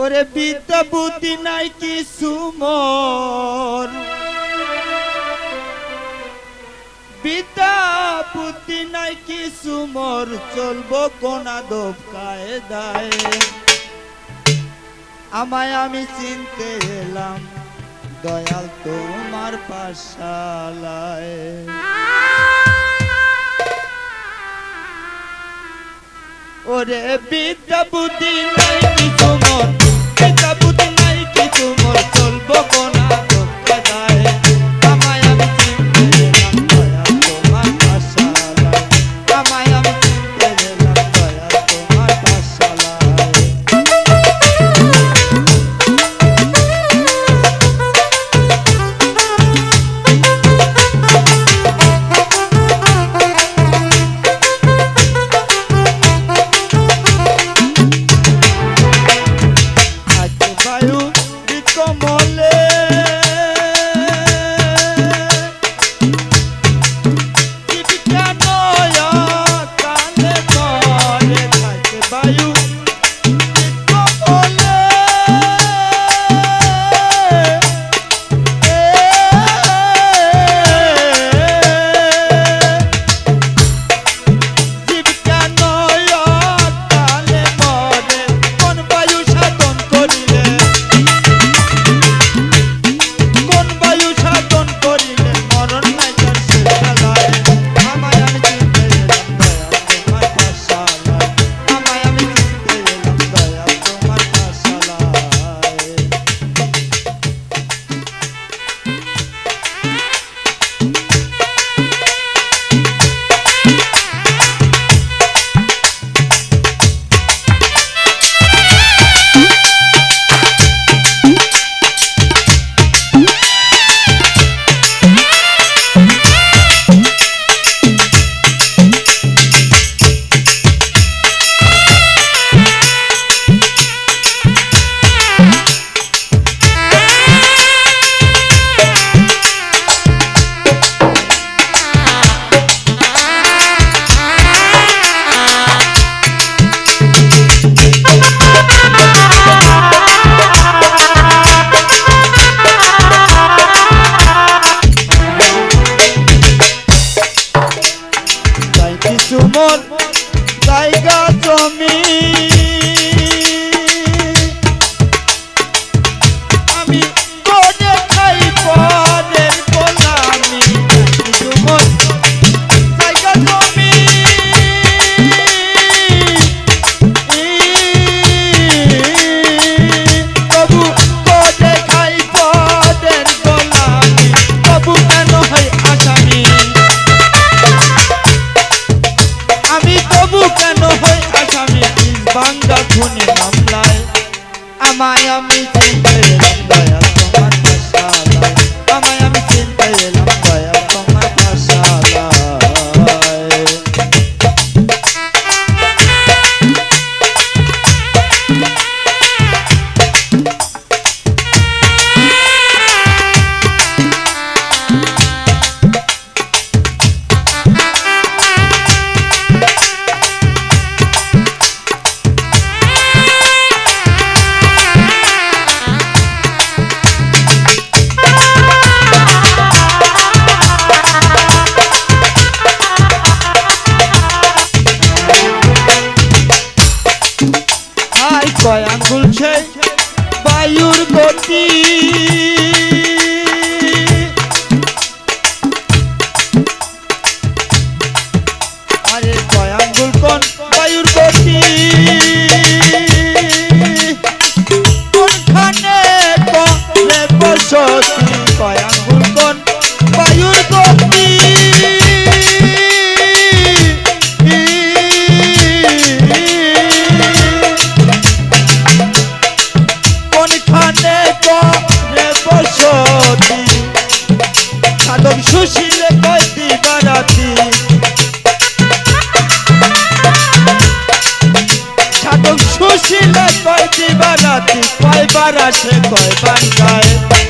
ওরে বিদ্যা বুদ্ধি নাই কিছু মোর। বিদ্যা বুদ্ধি নাই কিছু মোর, চলবো কোনা দোপ কায়দায়। আমায় আমি চিনতে এলাম, দয়াল তোমার পাশালায় ওরে বিদ্যা বুদ্ধি নাই জায়গা জমি মিছে মামলায়। আমায় আমি চিন্তায় এলাম দয়া তোমার মশালা আমায় আমি চিন্তায় এলাম। কয় আঙ্গুল সেই বায়ুর গতি। আরে কয় আঙ্গুল কোন বায়ুর গতি। তুই কয়বার আসে কয়বার